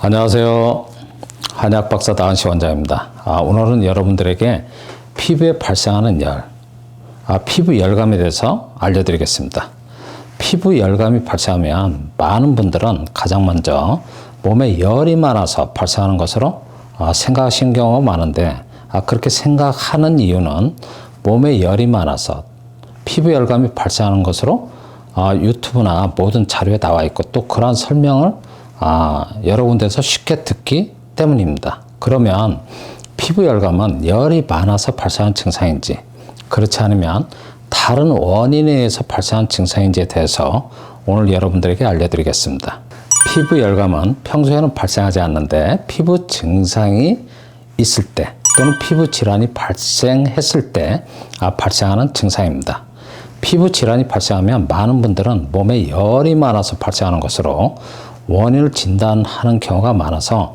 안녕하세요. 한약 박사 다은시 원장입니다. 아, 오늘은 여러분들에게 피부에 발생하는 열, 아, 피부 열감에 대해서 알려드리겠습니다. 피부 열감이 발생하면 많은 분들은 가장 먼저 몸에 열이 많아서 발생하는 것으로 아, 생각하시는 경우가 많은데 아, 그렇게 생각하는 이유는 몸에 열이 많아서 피부 열감이 발생하는 것으로 아, 유튜브나 모든 자료에 나와 있고 또 그러한 설명을 아, 여러 군데서 쉽게 듣기 때문입니다. 그러면 피부 열감은 열이 많아서 발생한 증상인지 그렇지 않으면 다른 원인에 의해서 발생한 증상인지에 대해서 오늘 여러분들에게 알려드리겠습니다. 피부 열감은 평소에는 발생하지 않는데 피부 증상이 있을 때 또는 피부 질환이 발생했을 때 아, 발생하는 증상입니다. 피부 질환이 발생하면 많은 분들은 몸에 열이 많아서 발생하는 것으로 원인을 진단하는 경우가 많아서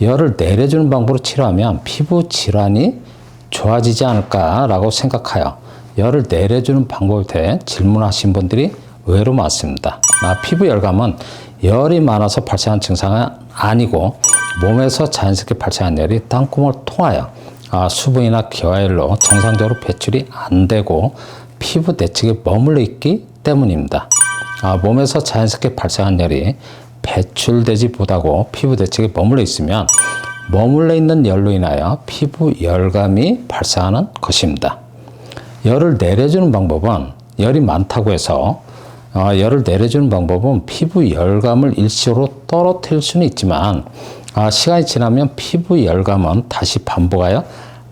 열을 내려주는 방법으로 치료하면 피부 질환이 좋아지지 않을까라고 생각하여 열을 내려주는 방법에 대해 질문하신 분들이 의외로 많습니다. 아, 피부 열감은 열이 많아서 발생한 증상은 아니고 몸에서 자연스럽게 발생한 열이 땅구멍을 통하여 아, 수분이나 기화열로 정상적으로 배출이 안 되고 피부 내측에 머물러 있기 때문입니다. 아, 몸에서 자연스럽게 발생한 열이 배출되지 못하고 피부 내측에 머물러 있으면 머물러 있는 열로 인하여 피부 열감이 발생하는 것입니다. 열을 내려주는 방법은 열이 많다고 해서 어, 열을 내려주는 방법은 피부 열감을 일시적으로 떨어뜨릴 수는 있지만 아, 시간이 지나면 피부 열감은 다시 반복하여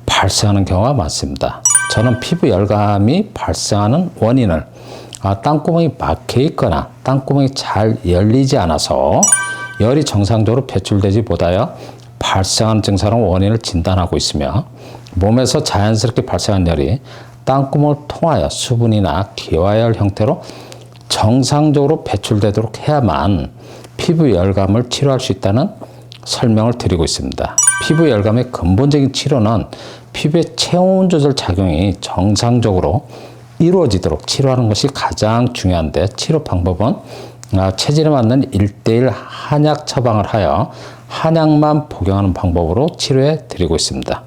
발생하는 경우가 많습니다. 저는 피부 열감이 발생하는 원인을 아, 땅구멍이 막혀 있거나 땅구멍이 잘 열리지 않아서 열이 정상적으로 배출되지 못하여 발생하는 증상으로 원인을 진단하고 있으며 몸에서 자연스럽게 발생한 열이 땅구멍을 통하여 수분이나 기화열 형태로 정상적으로 배출되도록 해야만 피부 열감을 치료할 수 있다는 설명을 드리고 있습니다. 피부 열감의 근본적인 치료는 피부의 체온 조절 작용이 정상적으로 이루어지도록 치료하는 것이 가장 중요한데 치료 방법은 아, 체질에 맞는 1대1 한약 처방을 하여 한약만 복용하는 방법으로 치료해 드리고 있습니다.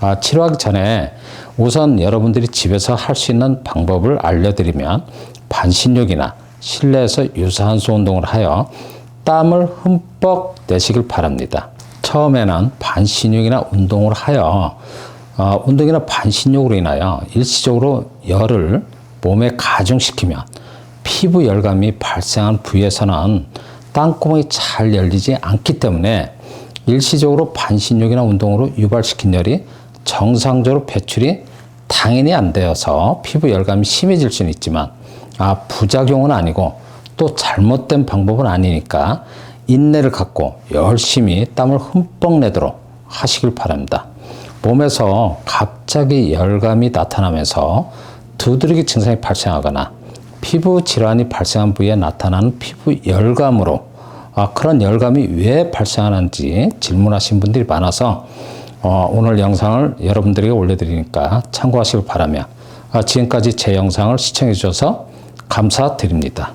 아, 치료하기 전에 우선 여러분들이 집에서 할 수 있는 방법을 알려드리면 반신욕이나 실내에서 유산소 운동을 하여 땀을 흠뻑 내시길 바랍니다. 처음에는 반신욕이나 운동을 하여 어, 운동이나 반신욕으로 인하여 일시적으로 열을 몸에 가중시키면 피부 열감이 발생한 부위에서는 땅구멍이 잘 열리지 않기 때문에 일시적으로 반신욕이나 운동으로 유발시킨 열이 정상적으로 배출이 당연히 안 되어서 피부 열감이 심해질 수는 있지만 아 부작용은 아니고 또 잘못된 방법은 아니니까 인내를 갖고 열심히 땀을 흠뻑 내도록 하시길 바랍니다. 몸에서 갑자기 열감이 나타나면서 두드러기 증상이 발생하거나 피부 질환이 발생한 부위에 나타나는 피부 열감으로 아, 그런 열감이 왜 발생하는지 질문하신 분들이 많아서 어, 오늘 영상을 여러분들에게 올려드리니까 참고하시길 바라며 아, 지금까지 제 영상을 시청해 주셔서 감사드립니다.